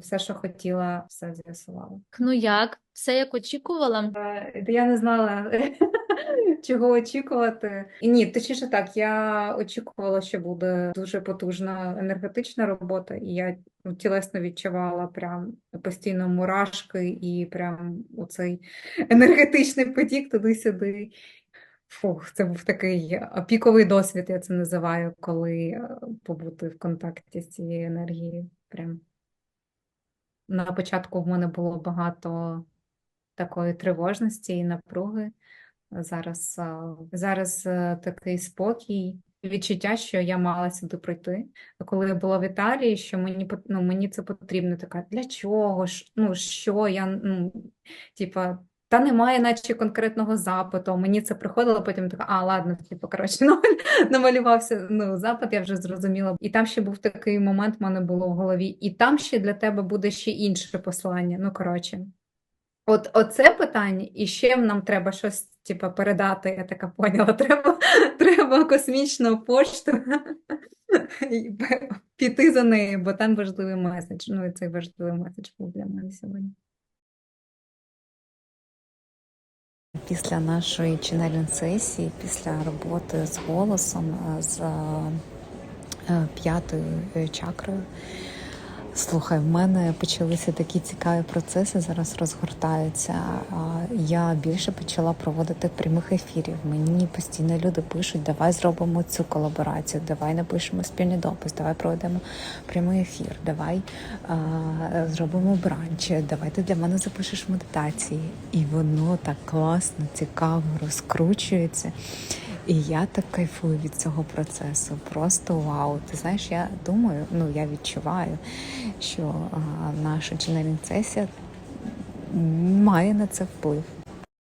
Все, що хотіла, все з'ясувала. Ну як? Все як очікувала? Е, Я не знала, чого очікувати. І ні, точніше так, я очікувала, що буде дуже потужна енергетична робота, і я ну, тілесно відчувала прям постійно мурашки і прям оцей енергетичний потік туди-сюди. Фух, це був такий е, піковий досвід, я це називаю, коли е, побути в контакті з цією енергією. Прям. На початку в мене було багато такої тривожності і напруги. Зараз, зараз е, такий спокій, відчуття, що я мала сюди прийти. Коли я була в Італії, що мені, ну, мені це потрібно, така, для чого ж, ну, що я, ну, типа, та немає наче конкретного запиту, мені це приходило, потім така, а, ладно, типу, коротше, намалювався ну, запит, я вже зрозуміла. І там ще був такий момент, в мене було в голові, і там ще для тебе буде ще інше послання, ну, коротше. От оце питання, і ще нам треба щось типу, передати. Я така поняла, треба, треба космічну пошту піти за нею, бо там важливий меседж. Ну і цей важливий меседж був для мене сьогодні. Після нашої ченелінг-сесії, після роботи з голосом, з п'ятою чакрою, слухай, в мене почалися такі цікаві процеси, зараз розгортаються. Я більше почала проводити прямих ефірів. Мені постійно люди пишуть, давай зробимо цю колаборацію, давай напишемо спільний допис, давай проведемо прямий ефір, давай а, зробимо бранч, давай ти для мене запишеш медитації. І воно так класно, цікаво розкручується. І я так кайфую від цього процесу. Просто вау. Ти знаєш, я думаю, ну я відчуваю, що а, наша дженерінг сесія має на це вплив.